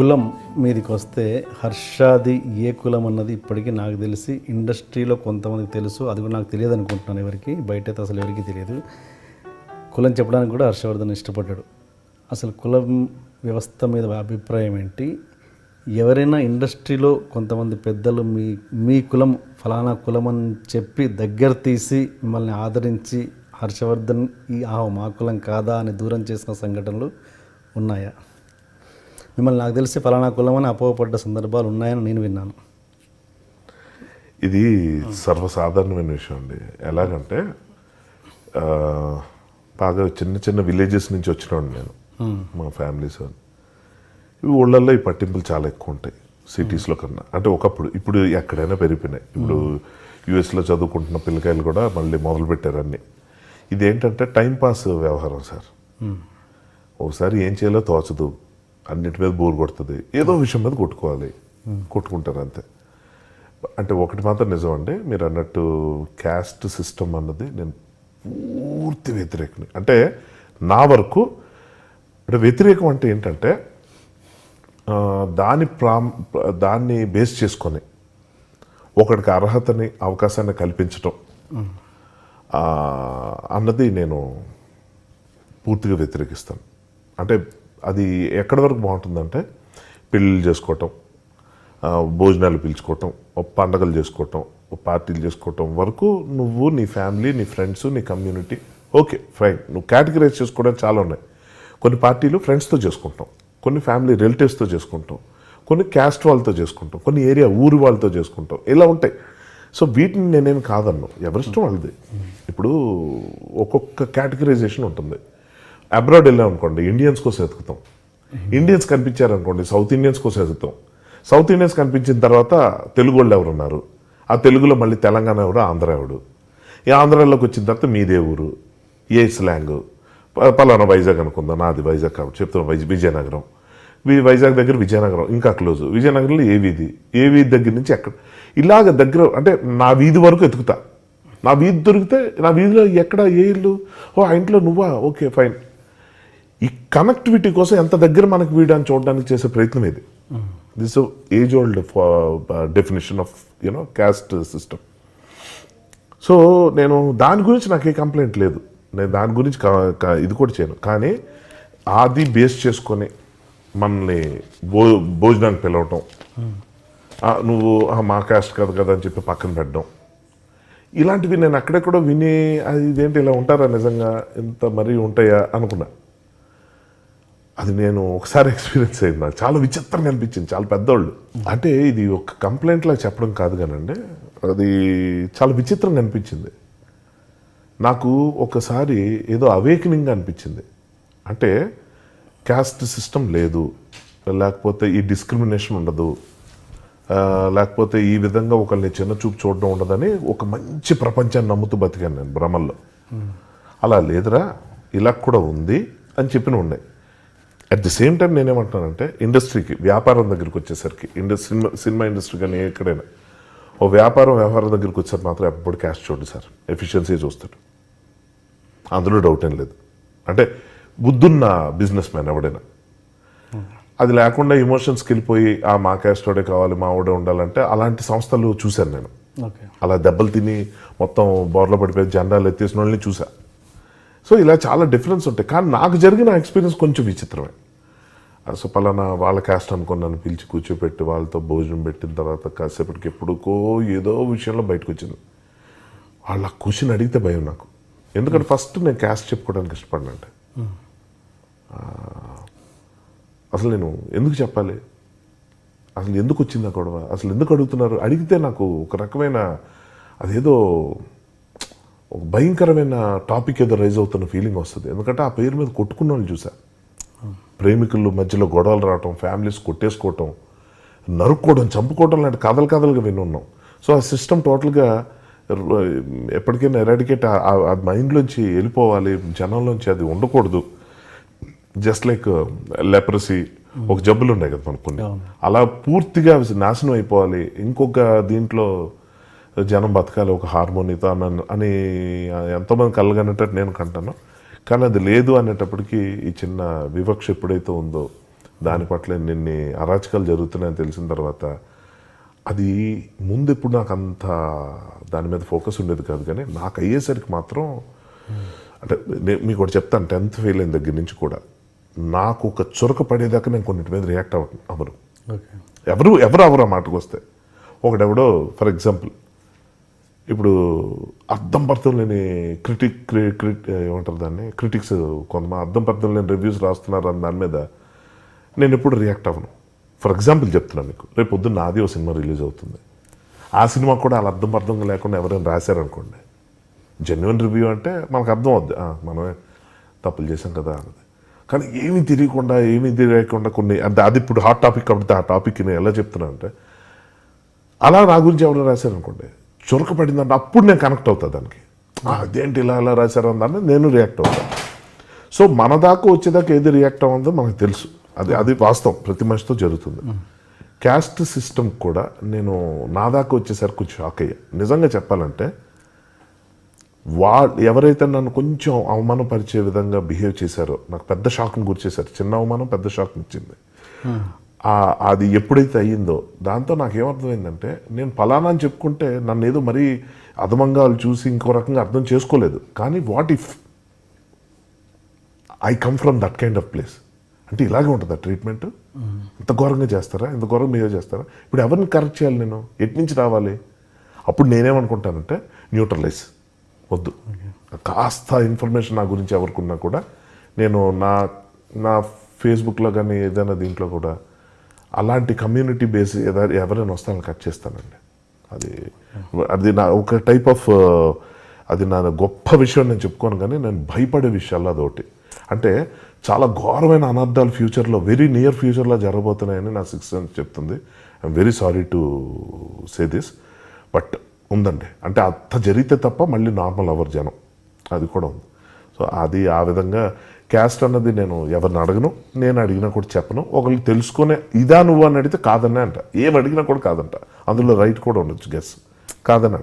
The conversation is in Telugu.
కులం మీదకి వస్తే హర్షాది ఏ కులం అన్నది ఇప్పటికీ నాకు తెలిసి ఇండస్ట్రీలో కొంతమందికి తెలుసు. అది కూడా నాకు తెలియదు అనుకుంటున్నాను ఎవరికి. బయట అయితే అసలు ఎవరికి తెలియదు. కులం చెప్పడానికి కూడా హర్షవర్ధన్ ఇష్టపడ్డాడు. అసలు కులం వ్యవస్థ మీద అభిప్రాయం ఏంటి? ఎవరైనా ఇండస్ట్రీలో కొంతమంది పెద్దలు మీ మీ కులం ఫలానా కులం అని చెప్పి దగ్గర తీసి మిమ్మల్ని ఆదరించి హర్షవర్ధన్ ఈ ఆహో మా కులం కాదా అని దూరం చేసిన సంఘటనలు ఉన్నాయా? మిమ్మల్ని నాకు తెలిసి ఫలానా కులం అని అపోహపడ్డ సందర్భాలు ఉన్నాయని నేను విన్నాను. ఇది సర్వసాధారణమైన విషయం అండి. ఎలాగంటే బాగా చిన్న చిన్న విలేజెస్ నుంచి వచ్చినాడు నేను మా ఫ్యామిలీస్ ఇవి ఊళ్ళల్లో ఈ పట్టింపులు చాలా ఎక్కువ ఉంటాయి సిటీస్లో కన్నా. అంటే ఒకప్పుడు ఇప్పుడు ఎక్కడైనా పెరిగిపోయినాయి. ఇప్పుడు యుఎస్లో చదువుకుంటున్న పిల్లకాయలు కూడా మళ్ళీ మొదలు పెట్టారు అన్నీ. ఇదేంటంటే టైం పాస్ వ్యవహారం సార్. ఒకసారి ఏం చేయాలో తోచదు. అన్నిటి మీద బోర్ కొడుతుంది. ఏదో విషయం మీద కొట్టుకోవాలి. కొట్టుకుంటారు అంతే. అంటే ఒకటి మాత్రం నిజం అండి. మీరు అన్నట్టు క్యాస్ట్ సిస్టమ్ అన్నది నేను పూర్తి వ్యతిరేకం అంటే నా వరకు అంటే వ్యతిరేకం అంటే ఏంటంటే దాని ప్రాం దాన్ని బేస్ చేసుకొని ఒకడికి అర్హతని అవకాశాన్ని కల్పించటం అన్నది నేను పూర్తిగా వ్యతిరేకిస్తాను. అంటే అది ఎక్కడి వరకు బాగుంటుందంటే పెళ్ళిళ్ళు చేసుకోవటం భోజనాలు పిలుచుకోవటం ఓ పండగలు చేసుకోవటం ఓ పార్టీలు చేసుకోవటం వరకు నువ్వు నీ ఫ్యామిలీ నీ ఫ్రెండ్స్ నీ కమ్యూనిటీ ఓకే ఫైన్. నువ్వు కేటగిరైజ్ చేసుకోవడం చాలా ఉన్నాయి. కొన్ని పార్టీలు ఫ్రెండ్స్తో చేసుకుంటాం కొన్ని ఫ్యామిలీ రిలేటివ్స్తో చేసుకుంటాం కొన్ని క్యాస్ట్ వాళ్ళతో చేసుకుంటాం కొన్ని ఏరియా ఊరి వాళ్ళతో చేసుకుంటాం. ఇలా ఉంటాయి. సో వీటిని నేనేం కాదన్ను. ఎవరిష్టం వాళ్ళది. ఇప్పుడు ఒక్కొక్క కేటగరైజేషన్ ఉంటుంది. అబ్రాడ్ వెళ్ళాం అనుకోండి ఇండియన్స్ కోసం వెతుకుతాం. ఇండియన్స్ కనిపించారనుకోండి సౌత్ ఇండియన్స్ కోసం వెతుకుతాం. సౌత్ ఇండియన్స్ కనిపించిన తర్వాత తెలుగు వాళ్ళు ఎవరు ఉన్నారు? ఆ తెలుగులో మళ్ళీ తెలంగాణ ఎవరు? ఆంధ్ర ఎవడు ఈ ఆంధ్రాలోకి వచ్చిన తర్వాత మీదే ఊరు ఏ స్లాంగ్? పలానా వైజాగ్ అనుకుందాం నాది వైజాగ్ కాబట్టి చెప్తాం వైజ్ విజయనగరం. వైజాగ్ దగ్గర విజయనగరం ఇంకా క్లోజ్. విజయనగరంలో ఏ వీధి? ఏ వీధి దగ్గర నుంచి ఎక్కడ? ఇలాగ దగ్గర అంటే నా వీధి వరకు ఎతుకుతా నా వీధి దొరికితే నా వీధిలో ఎక్కడ ఏ ఇల్లు? ఓ ఆ ఇంట్లో నువ్వా? Okay fine. ఈ కనెక్టివిటీ కోసం ఎంత దగ్గర మనకు వీడని చూడడానికి చేసే ప్రయత్నం ఇది. This age old definition of you know caste system so నేను దాని గురించి నాకు ఏ కంప్లైంట్ లేదు. నేను దాని గురించి కా- కా- ఇది కూడా చేయను. కానీ అది బేస్ చేసుకొని మనల్ని భో భోజనానికి పిలవటం. నువ్వు మా క్యాస్ట్ కాదు కదా అని చెప్పి పక్కన పెట్టడం. ఇలాంటివి నేను అక్కడెక్కడో విని అది ఇదేంటి ఇలా ఉంటారా నిజంగా? ఇంత మరీ ఉంటాయా? అనుకున్నా. అది నేను ఒకసారి ఎక్స్పీరియన్స్ అయింది నాకు. చాలా విచిత్రంగా అనిపించింది. చాలా పెద్దోళ్ళు. అంటే ఇది ఒక కంప్లైంట్లా చెప్పడం కాదు కానండి. అది చాలా విచిత్రంగా అనిపించింది. నాకు ఒకసారి ఏదో అవేకనింగ్ అనిపించింది. అంటే క్యాస్ట్ సిస్టమ్ లేదు. లేకపోతే ఈ డిస్క్రిమినేషన్ ఉండదు. లేకపోతే ఈ విధంగా ఒకరిని చిన్న చూపు చూడడం ఉండదని ఒక మంచి ప్రపంచాన్ని నమ్ముతూ బతికాను నేను భ్రమల్లో అలా లేదురా. ఇలా కూడా ఉంది అని చెప్పిన ఉండే అట్ ది సేమ్ టైం నేనేమంటున్నానంటే ఇండస్ట్రీకి వ్యాపారం దగ్గరికి వచ్చేసరికి ఇండస్ సినిమా సినిమా ఇండస్ట్రీ కానీ ఎక్కడైనా ఓ వ్యాపారం వ్యవహారం దగ్గరికి వచ్చేసరికి మాత్రం ఎప్పుడు క్యాష్ చూడు సార్. ఎఫిషియన్సీ చూస్తాడు. అందులో డౌట్ ఏం లేదు. అంటే బుద్ధున్న బిజినెస్ మ్యాన్ ఎవడైనా. అది లేకుండా ఇమోషన్స్కి వెళ్ళిపోయి ఆ మా క్యాస్ట్ వాడే కావాలి మా వాడే ఉండాలంటే అలాంటి సంస్థలు చూశాను నేను. అలా దెబ్బలు తిని మొత్తం బోర్లో పడిపోయి జెండాలు ఎత్తేసిన వాళ్ళని చూసా సో ఇలా చాలా డిఫరెన్స్ ఉంటాయి. కానీ నాకు జరిగిన ఎక్స్పీరియన్స్ కొంచెం విచిత్రమే. సో పలానా వాళ్ళ క్యాస్ట్ అనుకుని నన్ను పిలిచి కూర్చోపెట్టి వాళ్ళతో భోజనం పెట్టిన తర్వాత కాసేపటికి ఎప్పుడుకో ఏదో విషయంలో బయటకు వచ్చింది వాళ్ళ క్వశ్చన్ అడిగితే భయం నాకు. ఎందుకంటే ఫస్ట్ నేను క్యాస్ట్ చెప్పుకోవడానికి ఇష్టపడినంటే. అసలు నేను ఎందుకు చెప్పాలి? అసలు ఎందుకు వచ్చింది ఆ గొడవ? అసలు ఎందుకు అడుగుతున్నారు? అడిగితే నాకు ఒక రకమైన అదేదో ఒక భయంకరమైన టాపిక్ ఏదో రైజ్ అవుతున్న ఫీలింగ్ వస్తుంది. ఎందుకంటే ఆ పేరు మీద కొట్టుకున్న వాళ్ళు చూసా. ప్రేమికులు మధ్యలో గొడవలు రావటం ఫ్యామిలీస్ కొట్టేసుకోవటం నరుక్కోవడం చంపుకోవడం లాంటి కథలు కథలుగా విని ఉన్నాం. సో ఆ సిస్టమ్ టోటల్గా ఎప్పటికైనా ఎరాడికేట్ ఆ మైండ్లోంచి వెళ్ళిపోవాలి జనంలోంచి అది ఉండకూడదు. జస్ట్ లైక్ లెప్రసీ ఒక జబ్బులు ఉన్నాయి కదా మనకు కొన్ని. అలా పూర్తిగా నాశనం అయిపోవాలి. ఇంకొక దీంట్లో జనం బతకాలి ఒక హార్మోనితో అని అని ఎంతోమంది కలగనేటట్టు నేను కంటాను. కానీ అది లేదు అనేటప్పటికీ ఈ చిన్న వివక్ష ఎప్పుడైతే ఉందో దాని పట్ల నిన్ని అరాచకాలు జరుగుతున్నాయని తెలిసిన తర్వాత అది ముందు ఎప్పుడు నాకు అంత దాని మీద ఫోకస్ ఉండేది కాదు. కానీ నాకు అయ్యేసరికి మాత్రం అంటే నేను మీకు ఒకటి చెప్తాను టెన్త్ ఫెయిల్ అయిన దగ్గర నుంచి కూడా నాకు ఒక చురక పడేదాకా నేను కొన్నిటి మీద రియాక్ట్ అవ అవ్వను. ఓకే. ఎవరు ఎవరు అవరు ఆ మాటకు వస్తే ఒకడెవడో ఫర్ ఎగ్జాంపుల్ ఇప్పుడు అర్థం పర్థం లేని క్రిటిక్ క్రిట్ ఏమంటారు దాన్ని? క్రిటిక్స్ కొంతమంది అర్థం పర్థం లేని రివ్యూస్ రాస్తున్నారు అన్న దాని మీద నేను ఎప్పుడు రియాక్ట్ అవ్వను. ఫర్ ఎగ్జాంపుల్ చెప్తున్నా మీకు. రేపు పొద్దున్న నాది ఓ సినిమా రిలీజ్ అవుతుంది. ఆ సినిమా కూడా అలా అర్థం అర్థం లేకుండా ఎవరైనా రాశారనుకోండి. జెన్యున్ రివ్యూ అంటే మనకు అర్థం అవుద్ది. మనమే తప్పులు చేసాం కదా అన్నది. కానీ ఏమీ తెలియకుండా ఏమీ తెలియకుండా కొన్ని అంటే అది ఇప్పుడు హాట్ టాపిక్ కాబట్టి ఆ టాపిక్ నేను ఎలా చెప్తున్నా అంటే అలా నా గురించి ఎవరైనా రాశారనుకోండి చురకపడిందంటే అప్పుడు నేను కనెక్ట్ అవుతా దానికి. అదేంటి ఇలా ఇలా రాశారు అన్న నేను రియాక్ట్ అవుతాను సో మన దాకా వచ్చేదాకా ఏది రియాక్ట్ అవ్వదో మనకు తెలుసు. అది అది వాస్తవం. ప్రతి మనిషితో జరుగుతుంది. క్యాస్ట్ సిస్టమ్ కూడా నేను నా దాకా వచ్చేసరికి కొంచెం షాక్ అయ్యా. నిజంగా చెప్పాలంటే వా ఎవరైతే నన్ను కొంచెం అవమానపరిచే విధంగా బిహేవ్ చేశారో నాకు పెద్ద షాక్ని గురిచేశారు. చిన్న అవమానం పెద్ద షాక్ ఇచ్చింది. అది ఎప్పుడైతే అయ్యిందో దాంతో నాకు ఏమర్థమైందంటే నేను ఫలానా అని చెప్పుకుంటే నన్ను ఏదో మరీ అధమంగా వాళ్ళు చూసి ఇంకో రకంగా అర్థం చేసుకోలేదు. కానీ what if I come from that kind of place అంటే ఇలాగే ఉంటుందా ట్రీట్మెంట్? ఇంత ఘోరంగా చేస్తారా? ఇంత ఘోరంగా బిహేవ్ చేస్తారా? ఇప్పుడు ఎవరిని కరెక్ట్ చేయాలి నేను? ఎటు నుంచి రావాలి? అప్పుడు నేనేమనుకుంటానంటే న్యూట్రలైజ్ వద్దు. కాస్త ఇన్ఫర్మేషన్ నా గురించి ఎవరికున్నా కూడా నేను నా నా ఫేస్బుక్లో కానీ ఏదైనా దీంట్లో కూడా అలాంటి కమ్యూనిటీ బేస్ ఏదైనా ఎవరైనా వస్తానని కట్ చేస్తానండి. అది అది నా ఒక టైప్ ఆఫ్ అది నా గొప్ప విషయం నేను చెప్పుకోను కానీ నేను భయపడే విషయాల్లో అదొకటి. అంటే చాలా ఘోరమైన అనర్థాలు ఫ్యూచర్లో వెరీ నియర్ ఫ్యూచర్లో జరగబోతున్నాయని నా సిక్స్ సెన్స్ చెప్తుంది. I'm very sorry to say this but ఉందండి. అంటే అంత జరిగితే తప్ప మళ్ళీ నార్మల్ అవ్వరు జనం. అది కూడా ఉంది. సో అది ఆ విధంగా క్యాస్ట్ అన్నది నేను ఎవరిని అడగను నేను అడిగినా కూడా చెప్పను. ఒకళ్ళు తెలుసుకునే ఇదా నువ్వు అని అడిగితే కాదన్నా అంట. ఏం అడిగినా కూడా కాదంట. అందులో రైట్ కూడా ఉండొచ్చు గెస్ కాదని అంట